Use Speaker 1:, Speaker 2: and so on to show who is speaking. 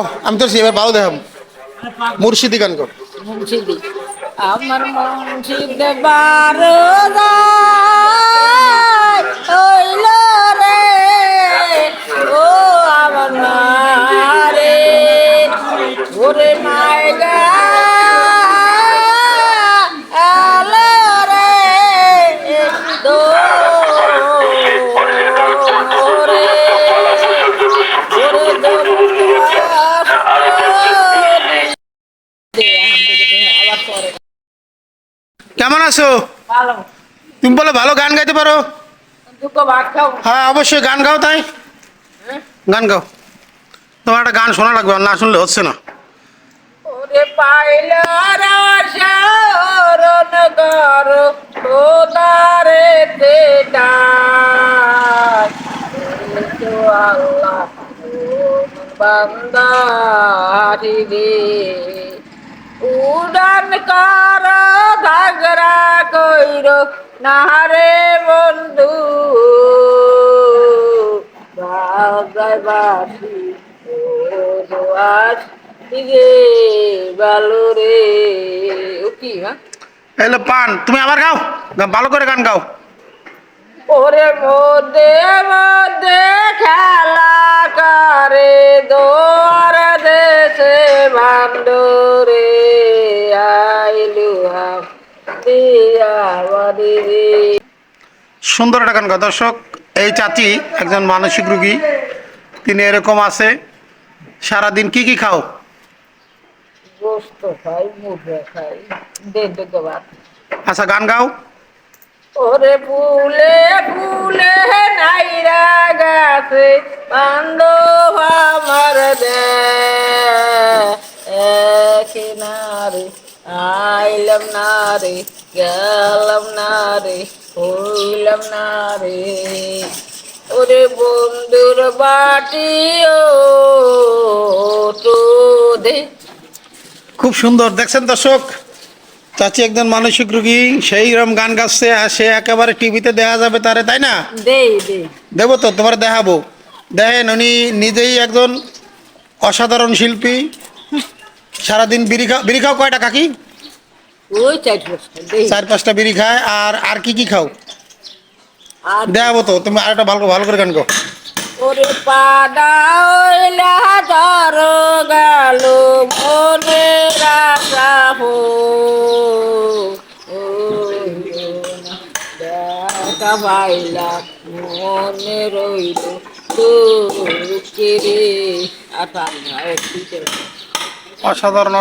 Speaker 1: গাও আমি তো এবার ভালো দেখাম মুর্শিদি গান কর।
Speaker 2: আমার মুর্শিদ বারো হইল রে। ও আমার রে, ওরে আলো
Speaker 1: কেমন আছো?
Speaker 2: ভালো।
Speaker 1: তুমি বলে ভালো গান গাইতে পারো? হ্যাঁ অবশ্যই গান গাও তাই। গান গাও। তোমার একটা গান শোনা লাগবে না শুনলে হচ্ছে না।
Speaker 2: ওরে পাইল রসরণ কর খোদারে তেটাই তো আল্লাহ বান্দারি রে উড়ান কর নারে বন্ধু। বাসি রে। ও কি হ্যাঁ?
Speaker 1: এলো পান তুমি আবার গাও? ভালো করে গান গাও।
Speaker 2: ওরে মো মধ্যে
Speaker 1: সুন্দর একটা গান দর্শক এই চাচি একজন মানসিক রুগী। তিনি এরকম আছে সারাদিন কি কি খাও? আচ্ছা গান গাও।
Speaker 2: ওরে ফুলে ফুলে নাইরা গাছে বান্ধব আমার দেখে না রে আইলাম না রে গেলাম না রে হইলাম না রে। ওরে বন্ধুর বাটি ও তো দে
Speaker 1: খুব সুন্দর দেখছেন দর্শক? চাচি একজন মানসিক রুগী সেই রকম গান গাচ্ছে সে একেবারে টিভিতে দেখা যাবে তারে তাই না? দেবো তো তোমার দেখাবো। দেখেন উনি নিজেই একজন অসাধারণ শিল্পী। সারাদিন বিড়ি খাও বিড়ি খাও কয়টা কাকি?
Speaker 2: ওই চার পাঁচটা
Speaker 1: বিড়ি খায় আর আর কি কি খাও?
Speaker 2: আর
Speaker 1: দেখাবো তো তুমি আরেকটা ভালো ভালো করে গান গাও।
Speaker 2: ওরে পাদাইলা ধর গেল মনে রাখা হো। দেখা পাইলা মনে রইল তো রে আটা
Speaker 1: অসাধারণ।